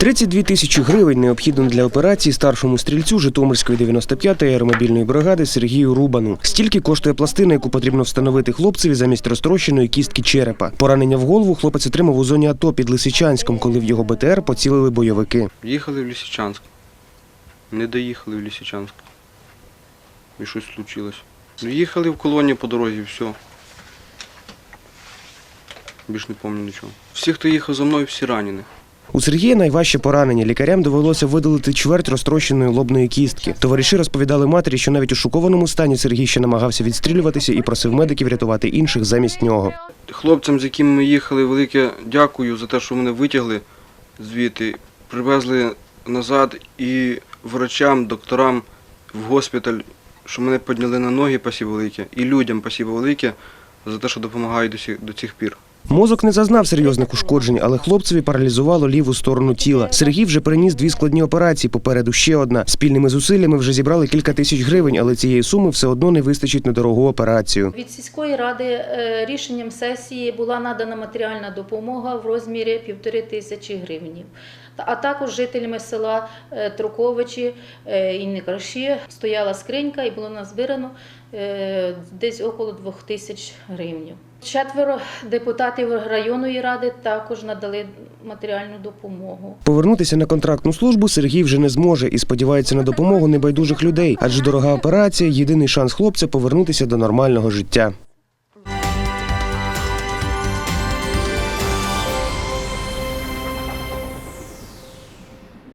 32 тисячі гривень необхідно для операції старшому стрільцю Житомирської 95-ї аеромобільної бригади Сергію Рубану. Стільки коштує пластина, яку потрібно встановити хлопцеві замість розтрощеної кістки черепа. Поранення в голову хлопець отримав у зоні АТО під Лисичанськом, коли в його БТР поцілили бойовики. Їхали в Лисичанськ. Не доїхали в Лисичанськ. І щось случилось. Ну, їхали в колонії по дорозі, все. Більш не пам'ятаю нічого. Всі, хто їхав за мною, всі ранені. У Сергія найважче поранення. Лікарям довелося видалити чверть розтрощеної лобної кістки. Товариші розповідали матері, що навіть у шокованому стані Сергій ще намагався відстрілюватися і просив медиків рятувати інших замість нього. Хлопцям, з якими ми їхали, велике дякую за те, що мене витягли звідти, привезли назад і врачам, докторам в госпіталь, що мене підняли на ноги, спасибо велике, і людям спасибо велике за те, що допомагають до цих пір. Мозок не зазнав серйозних ушкоджень, але хлопцеві паралізувало ліву сторону тіла. Сергій вже переніс дві складні операції. Попереду ще одна. Спільними зусиллями вже зібрали кілька тисяч гривень, але цієї суми все одно не вистачить на дорогу операцію. Від сільської ради е, рішенням сесії була надана матеріальна допомога в розмірі півтори тисячі гривень. А також жителями села е, Труковичі е, і Некраші стояла скринька і було назбирано десь около двох тисяч гривень. Четверо депутатів районної ради також надали матеріальну допомогу. Повернутися на контрактну службу Сергій вже не зможе і сподівається на допомогу небайдужих людей, адже дорога операція єдиний шанс хлопця повернутися до нормального життя.